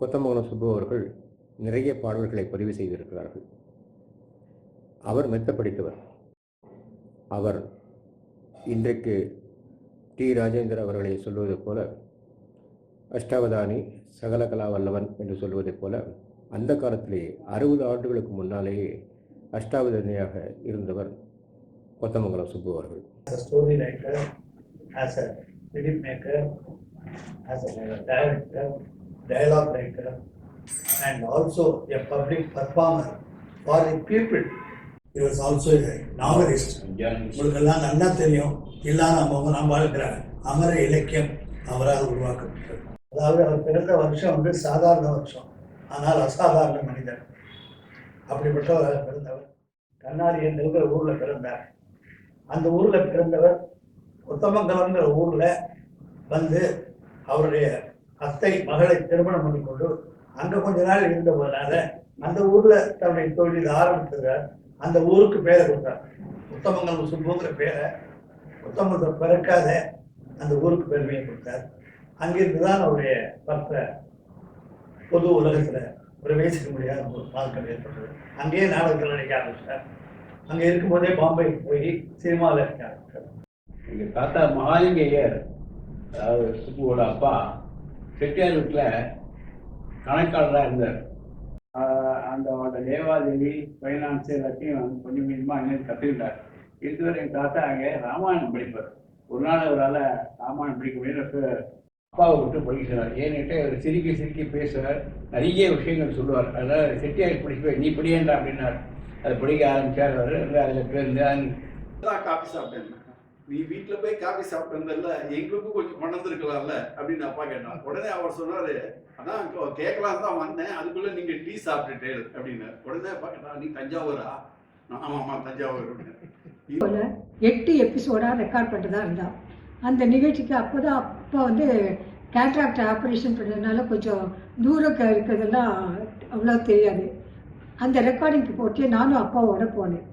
அவர்கள் நிறைய பாடல்களை பதிவு செய்திருக்கிறார்கள். அவர் மெத்த படித்தவர் அவர் இன்றைக்கு டி. ராஜேந்தர் அவர்களை சொல்வதைப் போல அஷ்டாவதானி சகலகலா வல்லவன் என்று சொல்வதைப் போல அந்த காலத்திலேயே அறுபது ஆண்டுகளுக்கு முன்னாலேயே அஷ்டாவதானியாக இருந்தவர் கொத்தமங்கலம் சுப்பு அவர்கள். Story writer as a as a film maker, dialogue writer, and also a public performer for the people. He was also a novelist. உங்களுக்கு நல்லா தெரியும். இல்லாத நம்ம நம்ம வாழ்க்கிற அமர இலக்கியம் அவரால் உருவாக்கப்பட்டது. அதாவது அவர் பிறந்த வருஷம் வந்து சாதாரண வருஷம். ஆனால் அசாதாரண மனிதர். அப்படிப்பட்டவர் பிறந்தவர். கண்ணாடி என்கிற ஊரில் பிறந்தார். அந்த ஊரில் பிறந்தவர் உத்தமங்கலம்ங்கிற ஊரில் வந்து அவருடைய அத்தை மகளை திருமணம் பண்ணி கொண்டு அங்க கொஞ்ச நாள் இருந்ததுனால அந்த ஊர்ல தன்னுடைய தொழில் ஆரம்பித்ததார் அந்த ஊருக்கு பேரை கொடுத்தார். உத்தமங்கள் சுப்புங்கிற பேரை. உத்தமத்தை பிறக்காத அந்த ஊருக்கு பெருமையை கொடுத்தார். அங்கிருந்து தான் அவருடைய பக்த பொது உலகத்துல பிரவேசிக்க முடியாத ஒரு வாழ்க்கை ஏற்பட்டது. அங்கேயே நாடகத்தில் நடிக்க ஆரம்பிச்சார். அங்க இருக்கும்போதே பாம்பே போய் சினிமாவில் நடிக்க ஆரம்பிச்சார். எங்க தாத்தா மகாலிங்கையர் அதாவது சுப்புவோட அப்பா செட்டியார் வீட்டில் கணக்காளராக இருந்தார் அந்த அவரோட தேவாதேவி ஃபைனான்ஸ் எல்லாத்தையும் கொஞ்சம் கொஞ்சமாக அங்கே கற்றுக்கிட்டார் இதுவரை எங்கள் தாத்தா அங்கே ராமாயணம் படிப்பார். ஒரு நாள் அவரால் ராமாயணம் படிக்க முடியும் அப்பாவை விட்டு படிக்க சொன்னார் ஏன்னுட்டு அவர் சிரிக்க சிரிக்க பேசுவார் நிறைய விஷயங்கள் சொல்லுவார். அதனால் செட்டியார் படிக்க நீ படியேண்டா அப்படின்னார். அதை படிக்க ஆரம்பிச்சார் அவர். அதில் பேருந்து தான் காபி சாப்பிட்டேன் நீ வீட்டுல போய் காபி சாப்பிட்டதில்ல எங்களுக்கும் கொஞ்சம் கொண்டிருக்கலாம்ல அப்படின்னு அப்பா கேட்டான். உடனே அவர் சொன்னாரு அதான் கேட்கலாம் தான் வந்தேன் அதுக்குள்ள நீங்க டீ சாப்பிட்டுட்டே அப்படின்னு. உடனே அப்பா கேட்டான் நீ தஞ்சாவூரா? ஆமா ஆமா தஞ்சாவூர் அப்படின்னு. எட்டு எபிசோடா ரெக்கார்ட் பண்ணிட்டு தான் இருந்தான். அந்த நிகழ்ச்சிக்கு அப்போ தான் வந்து கேட்ராக்ட் ஆப்ரேஷன் பண்ணதுனால கொஞ்சம் தூரம் இருக்கிறதெல்லாம் அவ்வளோ தெரியாது. அந்த ரெக்கார்டிங்க்கு போட்டு நானும் அப்பாவோட போனேன்.